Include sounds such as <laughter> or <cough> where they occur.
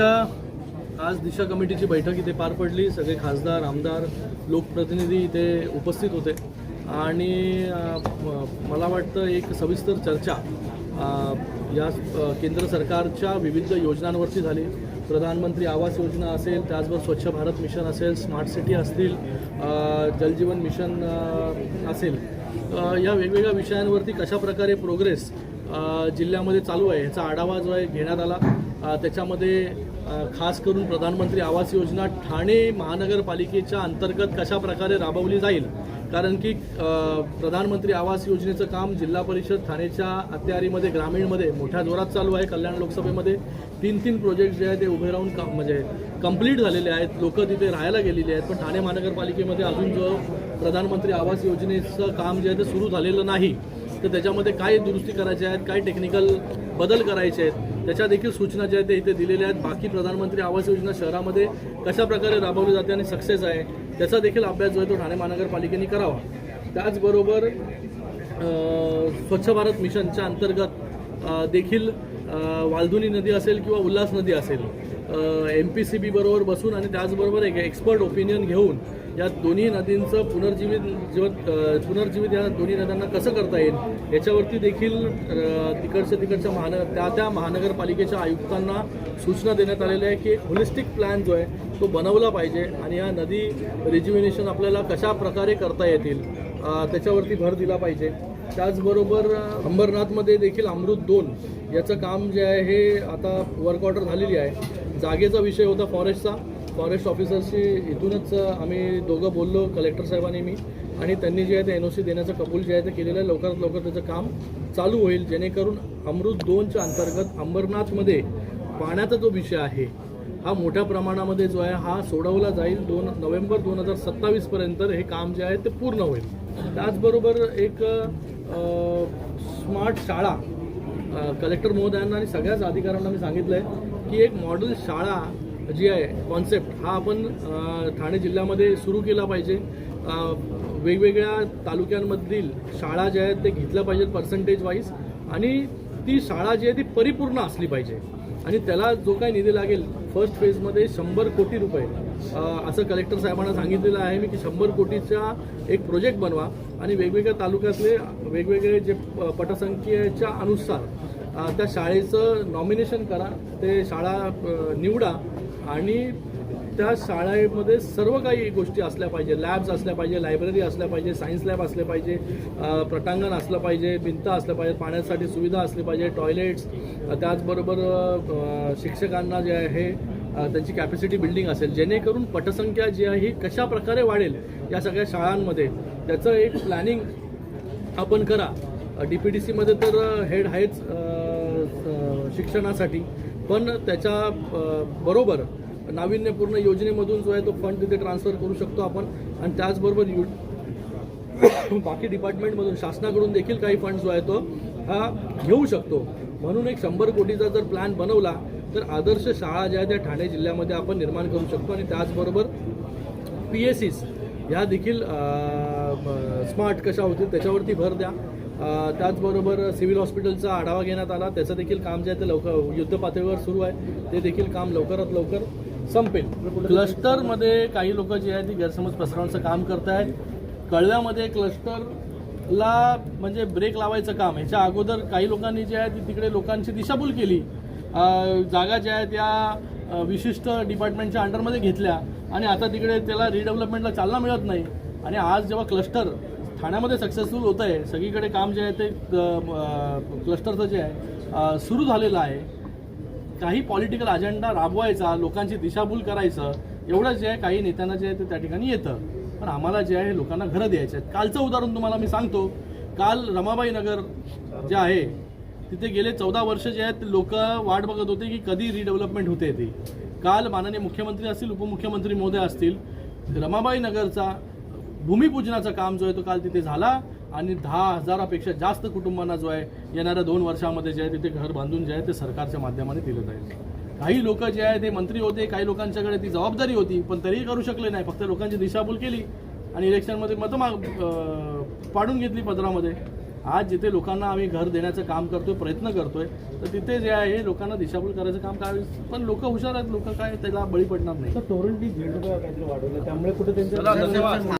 दिशा आज दिशा कमिटीची बैठक इथे पार पडली. सगळे खासदार आमदार लोकप्रतिनिधी इथे उपस्थित होते. आणि म- मला वाटतं एक सविस्तर चर्चा या केंद्र सरकारच्या विविध योजनांवरती झाली. प्रधानमंत्री आवास योजना असेल त्याचबरोबर स्वच्छ भारत मिशन असेल स्मार्ट सिटी असतील जलजीवन मिशन असेल. या वेगवेगळ्या विषयांवरती कशा प्रकारे प्रोग्रेस जिल्ह्यामध्ये चालू आहे ह्याचा आढावा जो आहे घेण्यात आला. त्याच्यामध्ये खास करून प्रधानमंत्री आवास योजना ठाणे महानगरपालिकेच्या अंतर्गत कशा प्रकारे राबवली जाईल? कारण की प्रधानमंत्री आवास योजनेचं काम जिल्हा परिषद ठाणेच्या अत्यारीमध्ये ग्रामीणमध्ये मोठ्या जोरात चालू आहे कल्याण लोकसभेमध्ये. तीन तीन प्रोजेक्ट जे आहेत ते उभे राहून का म्हणजे कंप्लीट झालेले आहेत. लोक तिथे राहायला गेलेली आहेत. पण ठाणे महानगरपालिकेमध्ये अजून जो प्रधानमंत्री आवास योजनेचं काम जे आहे ते सुरू झालेलं नाही. तर त्याच्यामध्ये काय दुरुस्ती करायच्या आहेत? काय टेक्निकल बदल करायचे आहेत? त्याच्या देखील सूचना ज्या आहेत ते इथे दिलेल्या आहेत. बाकी प्रधानमंत्री आवास योजना शहरामध्ये कशा प्रकारे राबवली जाते आणि सक्सेस आहे त्याचा देखील अभ्यास जो आहे तो ठाणे महानगरपालिकेने करावा. त्याचबरोबर स्वच्छ भारत मिशनच्या अंतर्गत देखील वालधुनी नदी असेल किंवा उल्हास नदी असेल एम पी सी बी बरोबर बसून आणि त्याचबरोबर एक एक्सपर्ट ओपिनियन घेऊन या दोन्ही नदींचं पुनर्जीवित जीवन पुनर्जीवित या दोन्ही नद्यांना कसं करता येईल याच्यावरती देखील तिकडच्या तिकडच्या महानगर त्या त्या महानगरपालिकेच्या आयुक्तांना सूचना देण्यात आलेल्या आहे की होलिस्टिक प्लॅन जो आहे तो बनवला पाहिजे आणि या नदी रिज्युमिनेशन आपल्याला कशा प्रकारे करता येतील त्याच्यावरती भर दिला पाहिजे. त्याचबरोबर अंबरनाथमध्ये देखील अमृत दोन याचं काम जे आहे हे आता वर्क ऑर्डर झालेली आहे. जागेचा विषय होता फॉरेस्टचा फॉरेस्ट ऑफिसरशी इथूनच आम्ही दोघं बोललो कलेक्टर साहेबांनी मी. आणि त्यांनी जे आहे ते एन ओ सी देण्याचं कबूल जे आहे ते केलेलं आहे. लवकरात लवकर त्याचं काम चालू होईल. जेणेकरून अमृत दोनच्या अंतर्गत अंबरनाथमध्ये पाण्याचा जो विषय आहे हा मोठ्या प्रमाणामध्ये जो आहे हा सोडवला जाईल. दोन नोव्हेंबर दोन हजार सत्तावीसपर्यंत हे काम जे आहे ते पूर्ण होईल. त्याचबरोबर एक स्मार्ट शाळा कलेक्टर महोदयांना आणि सगळ्याच अधिकाऱ्यांना मी सांगितलं आहे की एक मॉडेल शाळा जी आहे कॉन्सेप्ट हा आपण ठाणे जिल्ह्यामध्ये सुरू केला पाहिजे. वेगवेगळ्या तालुक्यांमधील शाळा ज्या आहेत ते घेतल्या पाहिजेत पर्सेंटेज वाईज आणि ती शाळा जी आहे ती परिपूर्ण असली पाहिजे. आणि त्याला जो काही निधी लागेल फर्स्ट फेजमध्ये शंभर कोटी रुपये. असं कलेक्टर साहेबांना सांगितलेलं आहे मी की शंभर कोटीचा एक प्रोजेक्ट बनवा आणि वेगवेगळ्या तालुक्यातले वेगवेगळे जे प- पटसंख्येच्या अनुसार त्या शाळेचं नॉमिनेशन करा ते शाळा निवडा आणि त्या शाळेमध्ये सर्व काही गोष्टी असल्या पाहिजे. लॅब्स असल्या पाहिजे लायब्ररी असल्या पाहिजे सायन्स लॅब असले पाहिजे प्रटांगण असलं पाहिजे भिंत असल्या पाहिजे पाण्यासाठी सुविधा असली पाहिजे टॉयलेट्स त्याचबरोबर शिक्षकांना जे आहे त्यांची कॅपॅसिटी बिल्डिंग असेल जेणेकरून पटसंख्या जी आहे ही कशा प्रकारे वाढेल या सगळ्या शाळांमध्ये? त्याचं एक प्लॅनिंग आपण करा. डी पी डी सीमध्ये तर हेड आहेच शिक्षणासाठी. पण त्याच्या बरोबर नाविन्यपूर्ण योजनेमधून जो आहे तो फंड तिथे ट्रान्सफर करू शकतो आपण. आणि त्याचबरोबर यु <coughs> बाकी डिपार्टमेंटमधून शासनाकडून देखील काही फंड जो आहे तो हा घेऊ शकतो. म्हणून एक शंभर कोटीचा जर प्लॅन बनवला तर आदर्श शाळा ज्या आहेत त्या ठाणे जिल्ह्यामध्ये आपण निर्माण करू शकतो आणि त्याचबरोबर पी एस सीज ह्या देखील स्मार्ट कशा होतील त्याच्यावरती भर द्या. त्याचबरोबर सिव्हिल हॉस्पिटलचा आढावा घेण्यात आला. त्याचं देखील काम जे आहे ते लवकर युद्ध पातळीवर सुरू आहे. ते देखील काम लवकरात लवकर संपेल. क्लस्टरमध्ये काही लोक जे आहेत ती गैरसमज पसरवण्याचं काम करत आहेत. कळव्यामध्ये क्लस्टरला म्हणजे ब्रेक लावायचं काम. ह्याच्या अगोदर काही लोकांनी जे आहे ती तिकडे लोकांची दिशाभूल केली. जागा ज्या आहेत त्या विशिष्ट डिपार्टमेंटच्या अंडरमध्ये घेतल्या आणि आता तिकडे त्याला रिडेव्हलपमेंटला चालना मिळत नाही. आणि आज जेव्हा क्लस्टर ठाण्यामध्ये सक्सेसफुल होत आहे सगळीकडे काम जे आहे ते क्लस्टरचं जे आहे सुरू झालेलं आहे. काही पॉलिटिकल अजेंडा राबवायचा लोकांची दिशाभूल करायचं एवढं जे आहे काही नेत्यांना जे आहे ते त्या ठिकाणी येतं. पण आम्हाला जे आहे लोकांना घरं द्यायचे आहेत. कालचं उदाहरण तुम्हाला मी सांगतो. काल रमाबाई नगर जे आहे तिथे गेले चौदा वर्ष जे आहेत लोक वाट बघत होते की कधी रिडेव्हलपमेंट होते ती. काल माननीय मुख्यमंत्री असतील उपमुख्यमंत्री महोदय असतील. रमाबाई नगरचा भूमिपूजनाचं काम जो आहे तो काल तिथे झाला आणि दहा हजारापेक्षा जास्त कुटुंबांना जो आहे येणाऱ्या दोन वर्षामध्ये जे आहे तिथे घर बांधून जे आहे ते सरकारच्या माध्यमाने दिलं जाईल. काही लोक जे आहे ते मंत्री होते काही लोकांच्याकडे ती जबाबदारी होती पण तरीही करू शकले नाही. फक्त लोकांची दिशाभूल केली आणि इलेक्शनमध्ये मतं माग पाडून घेतली पदरामध्ये. आज जिथे लोकांना आम्ही घर देण्याचं काम करतोय प्रयत्न करतोय तर तिथे जे आहे लोकांना दिशाभूल करायचं काम काय? पण लोक हुशार आहेत लोक काय? त्याला बळी पडणार नाही. तर तोरण ती दीड रुपये काहीतरी वाढवलं त्यामुळे कुठे त्यांचं चला, धन्यवाद.